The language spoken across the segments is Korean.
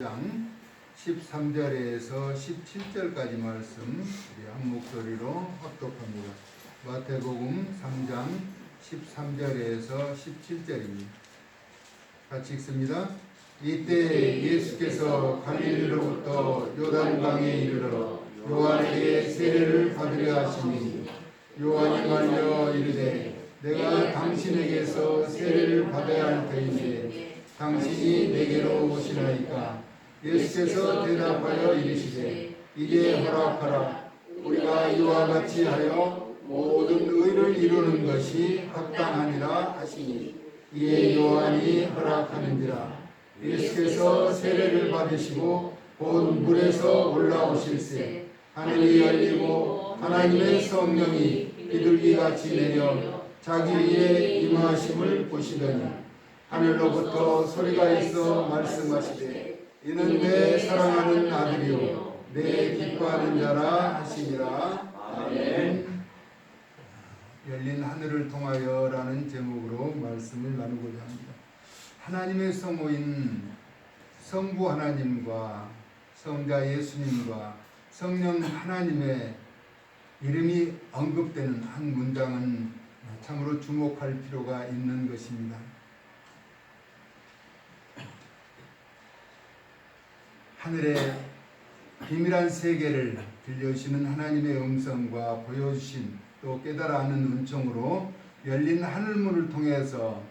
장 13절에서 17절까지 말씀 우리 한 목소리로 합독합니다. 마태복음 3장 13절에서 17절입니다. 같이 읽습니다. 이때 예수께서 갈릴리로부터 요단강에 이르러 요한에게 세례를 받으려 하시니 요한이 말려 이르되 내가 당신에게서 세례를 받아야 할 터인데 당신이 내게로 오시나이까 예수께서 대답하여 이르시되 이제 허락하라. 우리가 이와 같이 하여 모든 의를 이루는 것이 합당하니라 하시니 이에 요한이 허락하는지라. 예수께서 세례를 받으시고 곧 물에서 올라오실세 하늘이 열리고 하나님의 성령이 비둘기같이 내려 자기 위에 임하심을 보시더니 하늘로부터 소리가 있어 말씀하시되 이는 내 사랑하는 아들이요. 내 기뻐하는 자라 하시니라. 아멘. 열린 하늘을 통하여라는 제목으로 말씀을 나누고자 합니다. 하나님의 성호인 성부 하나님과 성자 예수님과 성령 하나님의 이름이 언급되는 한 문장은 참으로 주목할 필요가 있는 것입니다. 하늘의 비밀한 세계를 들려주시는 하나님의 음성과 보여주신 또 깨달아 아는 은총으로 열린 하늘문을 통해서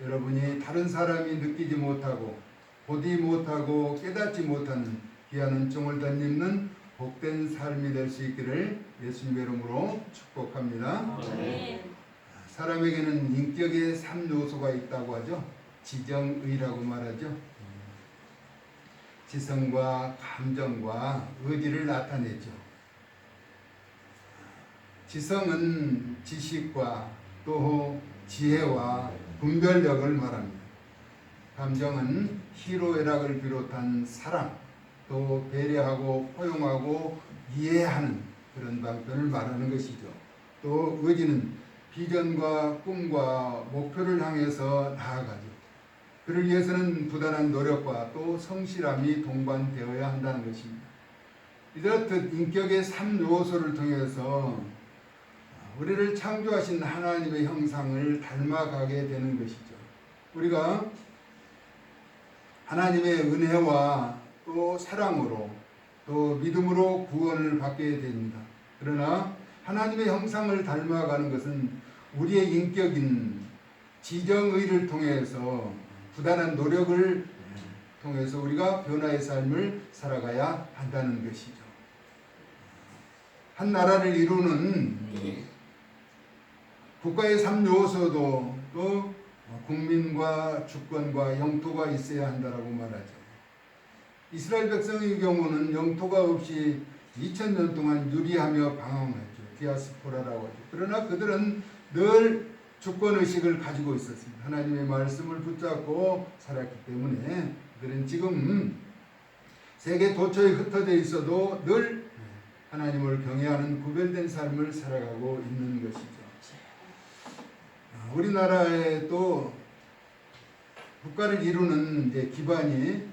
여러분이 다른 사람이 느끼지 못하고 보지 못하고 깨닫지 못하는 귀한 은총을 덧입는 복된 삶이 될 수 있기를 예수님의 이름으로 축복합니다. 사람에게는 인격의 3요소가 있다고 하죠. 지정의라고 말하죠. 지성과 감정과 의지를 나타내죠. 지성은 지식과 또 지혜와 분별력을 말합니다. 감정은 희로애락을 비롯한 사랑, 또 배려하고 포용하고 이해하는 그런 방편을 말하는 것이죠. 또 의지는 비전과 꿈과 목표를 향해서 나아가죠. 그를 위해서는 부단한 노력과 또 성실함이 동반되어야 한다는 것입니다. 이렇듯 인격의 3요소를 통해서 우리를 창조하신 하나님의 형상을 닮아가게 되는 것이죠. 우리가 하나님의 은혜와 또 사랑으로 또 믿음으로 구원을 받게 됩니다. 그러나 하나님의 형상을 닮아가는 것은 우리의 인격인 지정의를 통해서 부단한 노력을 통해서 우리가 변화의 삶을 살아가야 한다는 것이죠. 한 나라를 이루는 국가의 3요소도 또 국민과 주권과 영토가 있어야 한다라고 말하죠. 이스라엘 백성의 경우는 영토가 없이 2000년 동안 유리하며 방황했죠. 디아스포라라고 하죠. 그러나 그들은 늘 주권 의식을 가지고 있었습니다. 하나님의 말씀을 붙잡고 살았기 때문에 그들은 지금 세계 도처에 흩어져 있어도 늘 하나님을 경외하는 구별된 삶을 살아가고 있는 것이죠. 아, 우리나라에 또 국가를 이루는 이제 기반이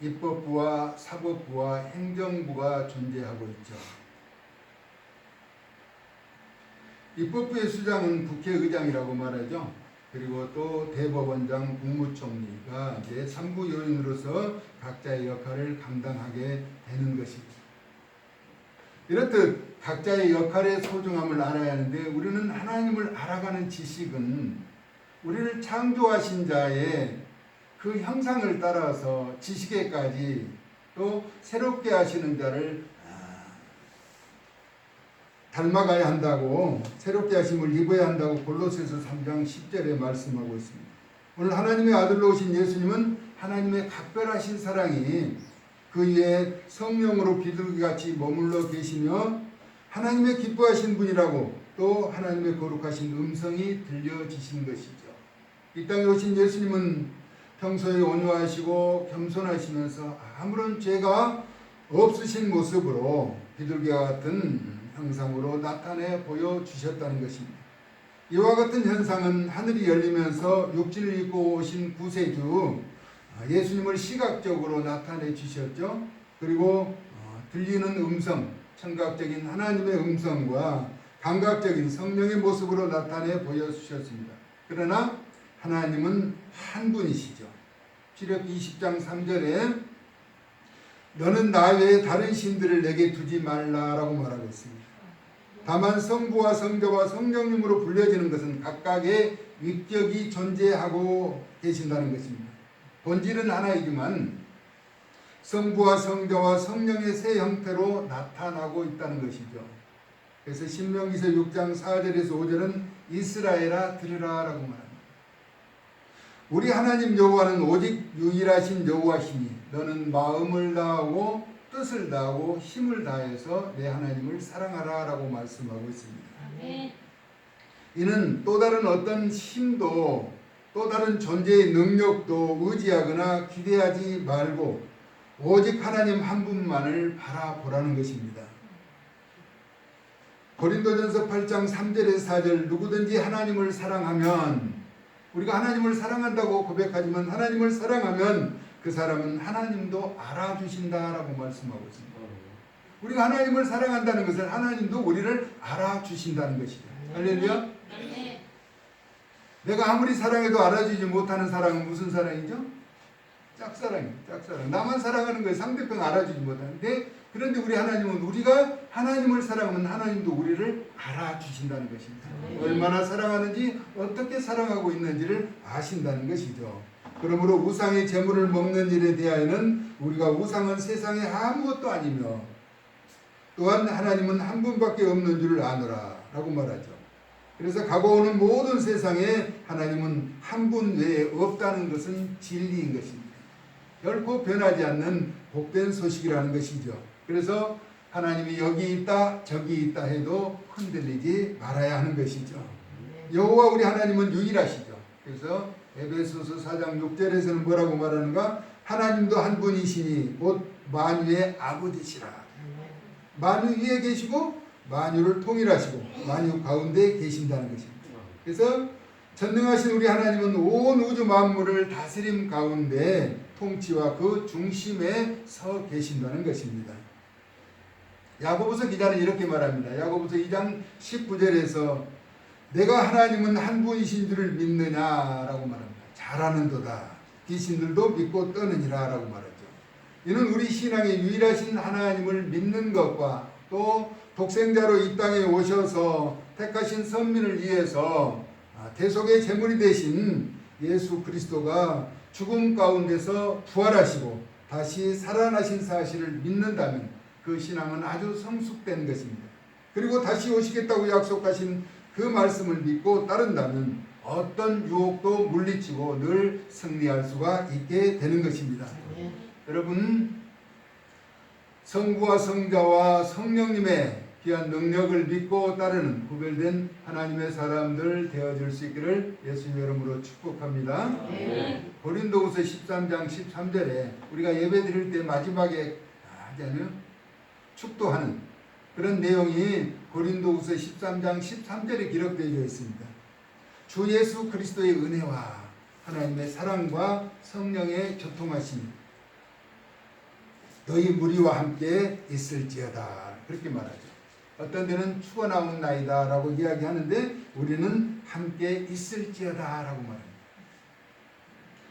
입법부와 사법부와 행정부가 존재하고 있죠. 입법부의 수장은 국회의장이라고 말하죠. 그리고 또 대법원장, 국무총리가 이제 3부 요인으로서 각자의 역할을 감당하게 되는 것입니다. 이렇듯 각자의 역할의 소중함을 알아야 하는데 우리는 하나님을 알아가는 지식은 우리를 창조하신 자의 그 형상을 따라서 지식에까지 또 새롭게 하시는 자를 닮아가야 한다고 새롭게 하심을 입어야 한다고 골로새서 3장 10절에 말씀하고 있습니다. 오늘 하나님의 아들로 오신 예수님은 하나님의 각별하신 사랑이 그 위에 성령으로 비둘기같이 머물러 계시며 하나님의 기뻐하신 분이라고 또 하나님의 거룩하신 음성이 들려지신 것이죠. 이 땅에 오신 예수님은 평소에 온유하시고 겸손하시면서 아무런 죄가 없으신 모습으로 비둘기와 같은 형상으로 나타내 보여주셨다는 것입니다. 이와 같은 현상은 하늘이 열리면서 육신을 입고 오신 구세주 예수님을 시각적으로 나타내 주셨죠. 그리고 어, 들리는 음성, 청각적인 하나님의 음성과 감각적인 성령의 모습으로 나타내 보여주셨습니다. 그러나 하나님은 한 분이시죠. 피력 20장 3절에 너는 나 외에 다른 신들을 내게 두지 말라라고 말하고 있습니다. 다만 성부와 성자와 성령님으로 불려지는 것은 각각의 위격이 존재하고 계신다는 것입니다. 본질은 하나이지만 성부와 성자와 성령의 새 형태로 나타나고 있다는 것이죠. 그래서 신명기서 6장 4절에서 5절은 이스라엘아 들으라라고 말합니다. 우리 하나님 여호와는 오직 유일하신 여호와시니 너는 마음을 다하고 뜻을 다하고 힘을 다해서 내 하나님을 사랑하라 라고 말씀하고 있습니다. 아멘. 이는 또 다른 어떤 힘도 또 다른 존재의 능력도 의지하거나 기대하지 말고 오직 하나님 한 분만을 바라보라는 것입니다. 고린도전서 8장 3절에서 4절 누구든지 하나님을 사랑하면 우리가 하나님을 사랑한다고 고백하지만 하나님을 사랑하면 그 사람은 하나님도 알아주신다라고 말씀하고 있습니다. 우리가 하나님을 사랑한다는 것은 하나님도 우리를 알아주신다는 것이죠. 할렐루야. 아멘. 내가 아무리 사랑해도 알아주지 못하는 사랑은 무슨 사랑이죠? 짝사랑이에요. 짝사랑. 나만 사랑하는 거예요. 상대편 알아주지 못하는데 그런데 우리 하나님은 우리가 하나님을 사랑하면 하나님도 우리를 알아주신다는 것입니다. 얼마나 사랑하는지 어떻게 사랑하고 있는지를 아신다는 것이죠. 그러므로 우상의 재물을 먹는 일에 대하여는 우리가 우상은 세상에 아무것도 아니며 또한 하나님은 한 분밖에 없는 줄을 아노라 라고 말하죠. 그래서 가고오는 모든 세상에 하나님은 한 분 외에 없다는 것은 진리인 것입니다. 결코 변하지 않는 복된 소식이라는 것이죠. 그래서 하나님이 여기 있다 저기 있다 해도 흔들리지 말아야 하는 것이죠. 여호와 우리 하나님은 유일하시죠. 그래서 에베소서 4장 6절에서는 뭐라고 말하는가? 하나님도 한 분이시니 곧 만유의 아버지시라. 만유 위에 계시고 만유를 통일하시고 만유 가운데 계신다는 것입니다. 그래서 전능하신 우리 하나님은 온 우주 만물을 다스림 가운데 통치와 그 중심에 서 계신다는 것입니다. 야고보서 기자는 이렇게 말합니다. 야고보서 2장 19절에서 내가 하나님은 한 분이신 줄을 믿느냐라고 말합니다. 잘하는도다. 귀신들도 믿고 떠느니라라고 말하죠. 이는 우리 신앙의 유일하신 하나님을 믿는 것과 또 독생자로 이 땅에 오셔서 택하신 선민을 위해서 아, 대속의 제물이 되신 예수 그리스도가 죽음 가운데서 부활하시고 다시 살아나신 사실을 믿는다면 그 신앙은 아주 성숙된 것입니다. 그리고 다시 오시겠다고 약속하신 그 말씀을 믿고 따른다면 어떤 유혹도 물리치고 늘 승리할 수가 있게 되는 것입니다. 여러분 성부와 성자와 성령님의 귀한 능력을 믿고 따르는 구별된 하나님의 사람들 되어질 수 있기를 예수님 이름으로 축복합니다. 아멘. 고린도후서 13장 13절에 우리가 예배 드릴 때 마지막에 하지 않아요? 축도하는 그런 내용이 고린도후서 13장 13절에 기록되어 있습니다. 주 예수 그리스도의 은혜와 하나님의 사랑과 성령의 교통하심이 너희 무리와 함께 있을지어다 그렇게 말하죠. 어떤 데는 추워 나온 나이다 라고 이야기하는데 우리는 함께 있을지어다 라고 말합니다.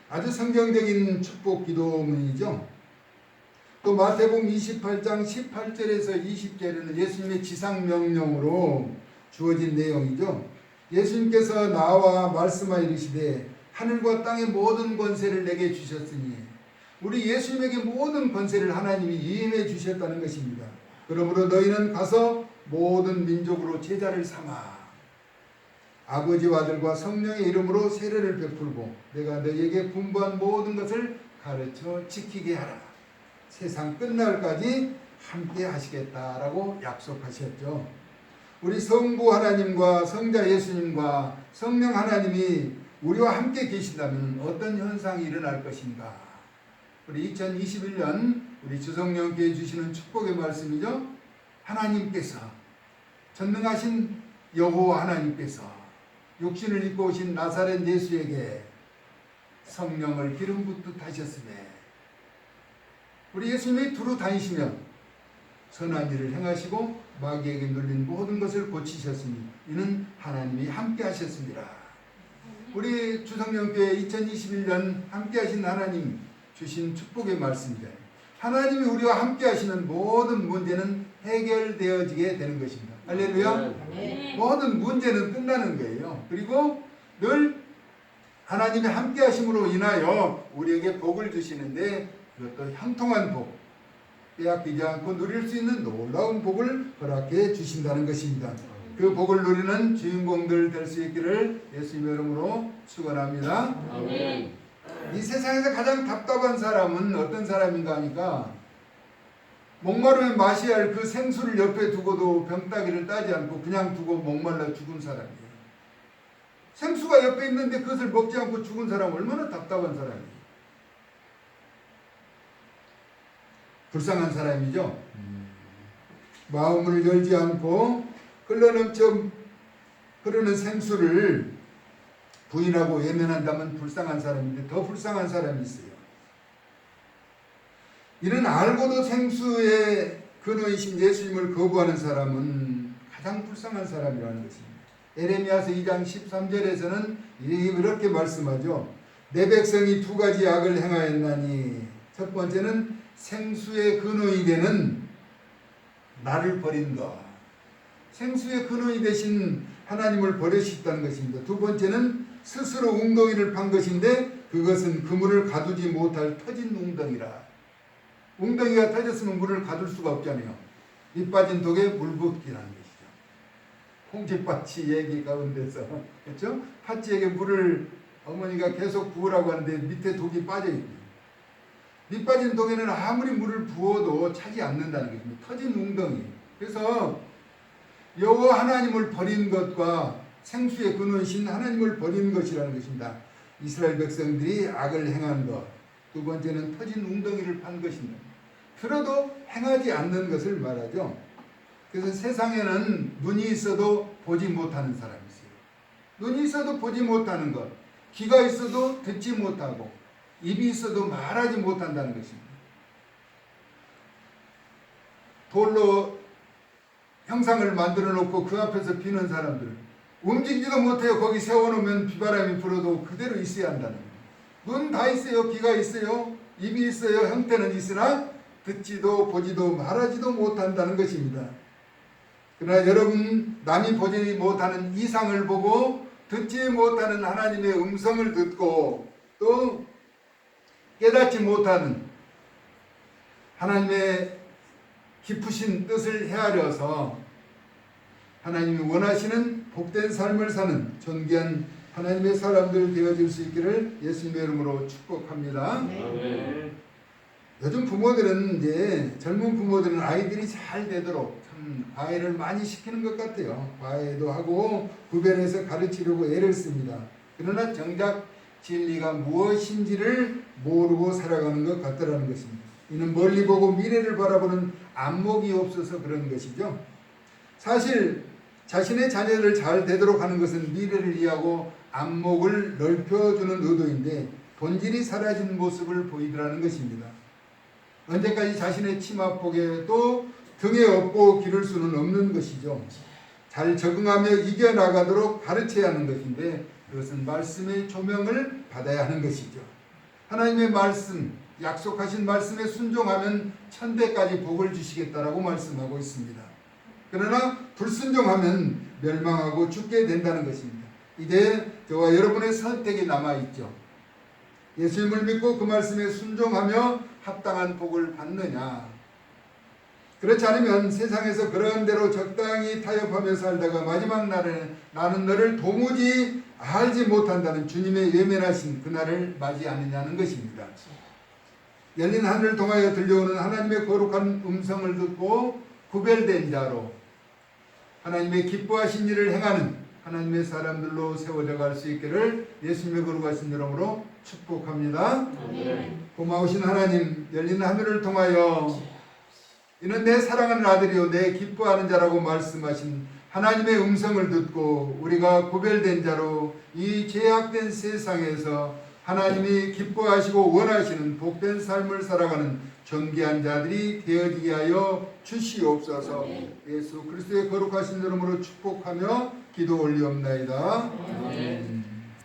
아주 성경적인 축복 기도문이죠. 또 마태복음 28장 18절에서 20절에는 예수님의 지상 명령으로 주어진 내용이죠. 예수님께서 나와 말씀하여 이르시되 하늘과 땅의 모든 권세를 내게 주셨으니 우리 예수님에게 모든 권세를 하나님이 이임해 주셨다는 것입니다. 그러므로 너희는 가서 모든 민족으로 제자를 삼아 아버지와 아들과 성령의 이름으로 세례를 베풀고 내가 너희에게 분부한 모든 것을 가르쳐 지키게 하라. 세상 끝날까지 함께 하시겠다라고 약속하셨죠. 우리 성부 하나님과 성자 예수님과 성령 하나님이 우리와 함께 계신다면 어떤 현상이 일어날 것인가? 우리 2021년 우리 주성령께 주시는 축복의 말씀이죠. 하나님께서 전능하신 여호와 하나님께서 육신을 입고 오신 나사렛 예수에게 성령을 기름 붓듯 하셨음에 우리 예수님이 두루 다니시며 선한 일을 행하시고 마귀에게 눌린 모든 것을 고치셨으니 이는 하나님이 함께 하셨습니다. 우리 주성령교회 2021년 함께 하신 하나님 주신 축복의 말씀입니다. 하나님이 우리와 함께 하시는 모든 문제는 해결되어지게 되는 것입니다. 할렐루야. 네. 모든 문제는 끝나는 거예요. 그리고 늘 하나님이 함께 하심으로 인하여 우리에게 복을 주시는데 그것도 형통한 복, 빼앗기지 않고 누릴 수 있는 놀라운 복을 허락해 주신다는 것입니다. 그 복을 누리는 주인공들 될 수 있기를 예수님의 이름으로 축원합니다. 이 세상에서 가장 답답한 사람은 어떤 사람인가 하니까 목마르면 마셔야 할 그 생수를 옆에 두고도 병따기를 따지 않고 그냥 두고 목말라 죽은 사람이에요. 생수가 옆에 있는데 그것을 먹지 않고 죽은 사람 얼마나 답답한 사람이에요. 불쌍한 사람이죠. 마음을 열지 않고 흘러넘쳐 흐르는 생수를 부인하고 외면한다면 불쌍한 사람인데 더 불쌍한 사람이 있어요. 이는 알고도 생수의 근원이신 예수님을 거부하는 사람은 가장 불쌍한 사람이라는 것입니다. 에레미야서 2장 13절에서는 이렇게 말씀하죠. 내 백성이 두 가지 악을 행하였나니 첫 번째는 생수의 근원이 되는 나를 버린 것. 생수의 근원이 되신 하나님을 버리셨다는 것입니다. 두 번째는 스스로 웅덩이를 판 것인데 그것은 그물을 가두지 못할 터진 웅덩이라. 웅덩이가 터졌으면 물을 가둘 수가 없잖아요. 밑 빠진 독에 물 붓기라는 것이죠. 콩쥐팥이 얘기 가운데서 그렇죠? 팥쥐에게 물을 어머니가 계속 부으라고 하는데 밑에 독이 빠져 있고 밑 빠진 독에는 아무리 물을 부어도 차지 않는다는 것입니다. 터진 웅덩이. 그래서 여호와 하나님을 버린 것과 생수의 근원신 하나님을 버리는 것이라는 것입니다. 이스라엘 백성들이 악을 행한 것. 두 번째는 터진 웅덩이를 판 것입니다. 들어도 행하지 않는 것을 말하죠. 그래서 세상에는 눈이 있어도 보지 못하는 사람이 있어요. 눈이 있어도 보지 못하는 것. 귀가 있어도 듣지 못하고 입이 있어도 말하지 못한다는 것입니다. 돌로 형상을 만들어 놓고 그 앞에서 비는 사람들 움직이지도 못해요. 거기 세워놓으면 비바람이 불어도 그대로 있어야 한다는. 눈 다 있어요. 귀가 있어요. 입이 있어요. 형태는 있으나 듣지도 보지도 말하지도 못한다는 것입니다. 그러나 여러분 남이 보지 못하는 이상을 보고 듣지 못하는 하나님의 음성을 듣고 또 깨닫지 못하는 하나님의 깊으신 뜻을 헤아려서 하나님이 원하시는 복된 삶을 사는 존귀한 하나님의 사람들 되어질 수 있기를 예수님의 이름으로 축복합니다. 아멘. 요즘 부모들은 이제 젊은 부모들은 아이들이 잘 되도록 참 과외를 많이 시키는 것 같아요. 과외도 하고 구별해서 가르치려고 애를 씁니다. 그러나 정작 진리가 무엇인지를 모르고 살아가는 것 같더라는 것입니다. 이는 멀리 보고 미래를 바라보는 안목이 없어서 그런 것이죠. 사실 자신의 자녀를 잘 되도록 하는 것은 미래를 이해하고 안목을 넓혀주는 의도인데 본질이 사라진 모습을 보이더라는 것입니다. 언제까지 자신의 치마폭에 또 등에 업고 기를 수는 없는 것이죠. 잘 적응하며 이겨나가도록 가르쳐야 하는 것인데 그것은 말씀의 조명을 받아야 하는 것이죠. 하나님의 말씀, 약속하신 말씀에 순종하면 천대까지 복을 주시겠다라고 말씀하고 있습니다. 그러나 불순종하면 멸망하고 죽게 된다는 것입니다. 이제 저와 여러분의 선택이 남아 있죠. 예수님을 믿고 그 말씀에 순종하며 합당한 복을 받느냐? 그렇지 않으면 세상에서 그런 대로 적당히 타협하며 살다가 마지막 날에 나는 너를 도무지 알지 못한다는 주님의 외면하신 그날을 맞이하느냐는 것입니다. 열린 하늘을 통하여 들려오는 하나님의 거룩한 음성을 듣고 구별된 자로 하나님의 기뻐하신 일을 행하는 하나님의 사람들로 세워져 갈 수 있기를 예수님의 거룩하신 이름으로 축복합니다. 아멘. 고마우신 하나님 열린 하늘을 통하여 이는 내 사랑하는 아들이요 내 기뻐하는 자라고 말씀하신 하나님의 음성을 듣고 우리가 구별된 자로 이 죄악된 세상에서 하나님이 기뻐하시고 원하시는 복된 삶을 살아가는 존귀한 자들이 되어지게 하여 주시옵소서. 예수 그리스도의 거룩하신 이름으로 축복하며 기도 올리옵나이다. 아멘.